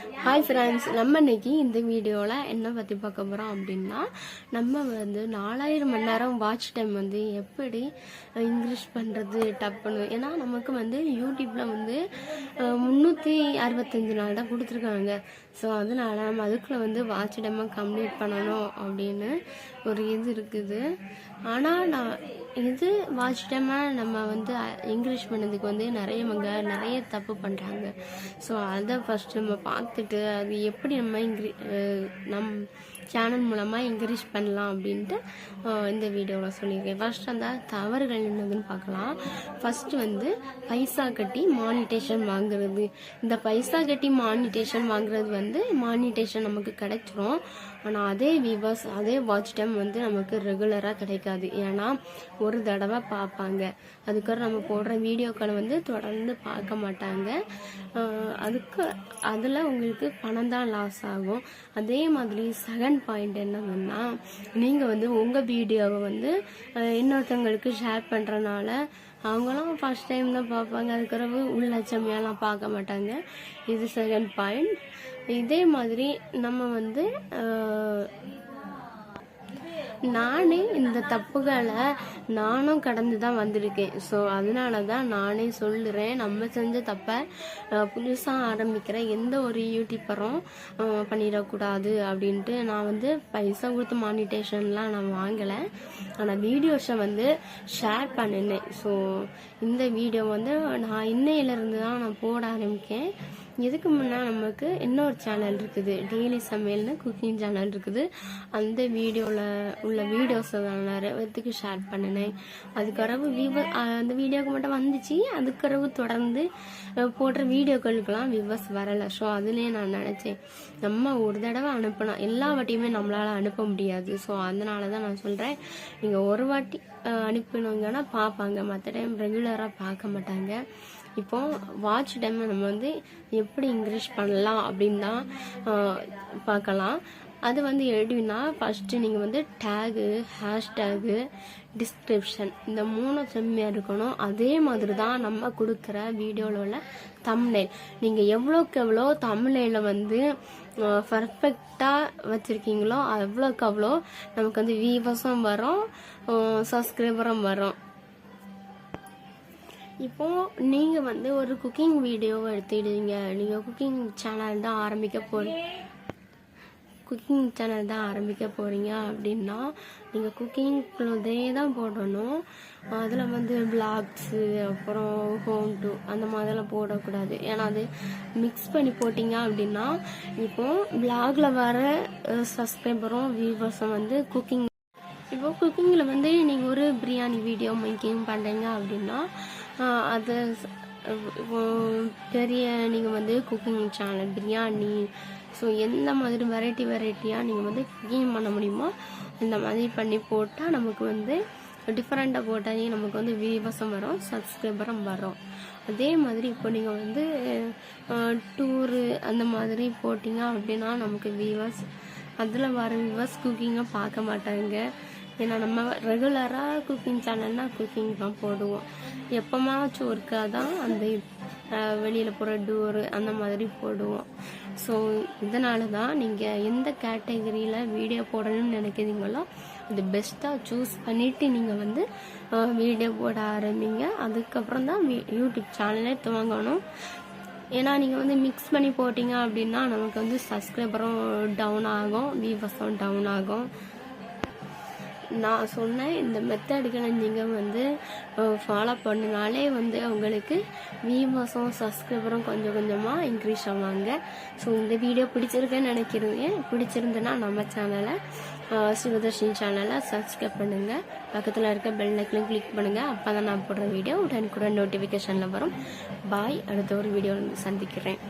Hi friends நம்ம இன்னைக்கு இந்த வீடியோவில் என்ன பற்றி பார்க்க போகிறோம் அப்படின்னா நம்ம வந்து நாலாயிரம் மணி நேரம் வாட்ச் டைம் வந்து எப்படி இன்க்ரீஸ் பண்ணுறது டப்புன்னு ஏன்னா நமக்கு வந்து யூடியூப்பில் வந்து முந்நூற்றி அறுபத்தஞ்சு நாள் தான் கொடுத்துருக்காங்க. ஸோ அதனால நம்ம அதுக்குள்ளே வந்து வாட்ச் டைமை கம்ப்ளீட் பண்ணணும் அப்படின்னு ஒரு இது இருக்குது. ஆனால் நான் இது வாட்ச் டைமை நம்ம வந்து இங்கிலீஷ் பண்ணதுக்கு வந்து நிறையவங்க நிறைய தப்பு பண்ணுறாங்க ஸோ அதை ஃபஸ்ட் நம்ம பார்த்துட்டு அது எப்படி நம்ம இங்கிலீ நம் சேனல் மூலமாக என்கரேஜ் பண்ணலாம் அப்படின்ட்டு இந்த வீடியோவில் சொல்லியிருக்கேன். ஃபஸ்ட் அந்த தவறுகள் என்னதுன்னு பார்க்கலாம். ஃபஸ்ட்டு வந்து பைசா கட்டி மானிட்டேஷன் வாங்குறது. இந்த பைசா கட்டி மானிட்டேஷன் வாங்குறது வந்து மானிட்டேஷன் நமக்கு கிடைச்சிரும். ஆனால் அதே வியூவர்ஸ் அதே வாட்ச் டைம் வந்து நமக்கு ரெகுலராக கிடைக்காது. ஏன்னா ஒரு தடவை பார்ப்பாங்க. அதுக்கப்புறம் நம்ம போடுற வீடியோக்களை வந்து தொடர்ந்து பார்க்க மாட்டாங்க. அதுக்கு அதில் உங்களுக்கு பணம் தான் லாஸ் ஆகும். அதே மாதிரி செகண்ட் பாயிண்ட் என்னங்கன்னா நீங்கள் வந்து உங்கள் வீடியோவை வந்து இன்னொருத்தவங்களுக்கு ஷேர் பண்ணுறனால அவங்களும் ஃபர்ஸ்ட் டைம் தான் பார்ப்பாங்க. அதுக்கப்புறம் உள்ளச்சமையெல்லாம் பார்க்க மாட்டாங்க. இது செகண்ட் பாயிண்ட் இதே மாதிரி நம்ம வந்து நானே இந்த தப்புகளை நானும் கடந்து தான் வந்திருக்கேன். ஸோ அதனால தான் நானே சொல்லுறேன் நம்ம செஞ்ச தப்பை புதுசாக ஆரம்பிக்கிற எந்த ஒரு யூடியூப்பரும் பண்ணிடக்கூடாது அப்படின்ட்டு நான் வந்து பைசா கொடுத்து மானிட்டேஷன்லாம் நான் வாங்கலை. ஆனால் வீடியோஸை வந்து ஷேர் பண்ணினேன். ஸோ இந்த வீடியோ வந்து நான் இன்னையிலேருந்து தான் நான் போட ஆரம்பிக்கேன். இதுக்கு முன்னே நமக்கு இன்னொரு சேனல் இருக்குது. டெய்லி சமையல்னு குக்கிங் சேனல் இருக்குது. அந்த வீடியோவில் உள்ள வீடியோஸை நான் நிறைய பேத்துக்கு ஷேர் பண்ணினேன். அதுக்கறவு விவ அந்த வீடியோக்கு மட்டும் வந்துச்சு. அதுக்கறவு தொடர்ந்து போடுற வீடியோக்களுக்கெல்லாம் விவர்ஸ் வரலை. ஸோ அதுலேயே நான் நினச்சேன் நம்ம ஒரு தடவை அனுப்பினோம் எல்லா வாட்டியுமே நம்மளால் அனுப்ப முடியாது. ஸோ அதனால தான் நான் சொல்கிறேன் நீங்கள் ஒரு வாட்டி அனுப்பினவங்கன்னா அனுப்பினீங்கன்னா பார்ப்பாங்க மற்ற டைம் ரெகுலராக பார்க்க மாட்டாங்க. இப்போ வாட்ச் டைம் நம்ம வந்து எப்படி இன்க்ரீஸ் பண்ணலாம் அப்படின்னு தான் பார்க்கலாம். அது வந்து எப்படின்னா ஃபஸ்ட்டு நீங்கள் வந்து டேகு ஹேஷ்டேகு டிஸ்கிரிப்ஷன் இந்த மூணு செம்மையாக இருக்கணும். அதே மாதிரி தான் நம்ம கொடுக்குற வீடியோவில் உள்ள தம்ப்நெயில் நீங்கள் எவ்வளோக்கு எவ்வளோ தமிழில் வந்து பர்ஃபெக்டாக வச்சுருக்கீங்களோ அவ்வளோக்கு அவ்வளோ நமக்கு வந்து வியூவர்ஸும் வரும் சப்ஸ்கிரைபரும் வரும். இப்போ நீங்க வந்து ஒரு குக்கிங் வீடியோவை எடுத்துடுவீங்க நீங்க குக்கிங் சேனல் தான் ஆரம்பிக்க போறீங்க குக்கிங் சேனல் தான் ஆரம்பிக்க போறீங்க அப்படின்னா நீங்க குக்கிங்க்குள்ளதே தான் போடணும். அதுல வந்து பிளாக்ஸு அப்புறம் ஹோம் டூ அந்த மாதிரிலாம் போடக்கூடாது. ஏன்னா அது மிக்ஸ் பண்ணி போட்டீங்க அப்படின்னா இப்போ பிளாக்ல வர சப்ஸ்கிரைபரும் வியூவர்ஸும் வந்து குக்கிங் இப்போ குக்கிங்கில் வந்து நீங்கள் ஒரு பிரியாணி வீடியோ மேக்கிங் பண்ணுறீங்க அப்படின்னா அது பெரிய நீங்கள் வந்து குக்கிங் சேனல் பிரியாணி ஸோ எந்த மாதிரி வெரைட்டி வெரைட்டியாக நீங்கள் வந்து குக்கிங் பண்ண முடியுமோ இந்த மாதிரி பண்ணி போட்டால் நமக்கு வந்து டிஃப்ரெண்ட்டாக போட்டாலே நமக்கு வந்து வியூவர்ஸும் வரும் சப்ஸ்கிரைபரும் வரும். அதே மாதிரி இப்போ நீங்கள் வந்து டூரு அந்த மாதிரி போட்டிங்க அப்படின்னா நமக்கு வியூவர்ஸ் அதில் வர வியூவர்ஸ் குக்கிங்கை பார்க்க மாட்டாங்க. ஏன்னா நம்ம ரெகுலராக குக்கிங் சேனல்னா குக்கிங் தான் போடுவோம். எப்போமாச்சும் ஒருக்கா தான் அந்த வெளியில் போகிற டோரு அந்த மாதிரி போடுவோம். ஸோ இதனால தான் நீங்கள் எந்த கேட்டகரியில் வீடியோ போடணும்னு நினைக்கிறீங்களோ அது பெஸ்ட்டாக சூஸ் பண்ணிவிட்டு நீங்கள் வந்து வீடியோ போட ஆரம்பிங்க. அதுக்கப்புறம் தான் யூடியூப் சேனலே துவங்கணும். ஏன்னா நீங்கள் வந்து மிக்ஸ் பண்ணி போட்டிங்க அப்படின்னா நமக்கு வந்து சப்ஸ்கிரைபரும் டவுன் ஆகும் வியூவர்ஸும் டவுன் ஆகும். நான் சொன்ன இந்த மெத்தடுகளை நீங்கள் வந்து ஃபாலோ பண்ணினாலே வந்து உங்களுக்கு வியூவர்ஸும் சப்ஸ்கிரைபரும் கொஞ்சம் கொஞ்சமாக இன்க்ரீஸ் ஆவாங்க. ஸோ இந்த வீடியோ பிடிச்சிருக்குன்னு நினைக்கிறேன் பிடிச்சிருந்துன்னா நம்ம சேனலை சிவதர்ஷினி சேனலை சப்ஸ்கிரைப் பண்ணுங்கள் பக்கத்தில் இருக்க பெல் ஐக்கனையும் கிளிக் பண்ணுங்கள் அப்போ தான் நான் போடுற வீடியோ உடனுக்குடன் நோட்டிஃபிகேஷனில் வரும். பாய் அடுத்த ஒரு வீடியோ சந்திக்கிறேன்.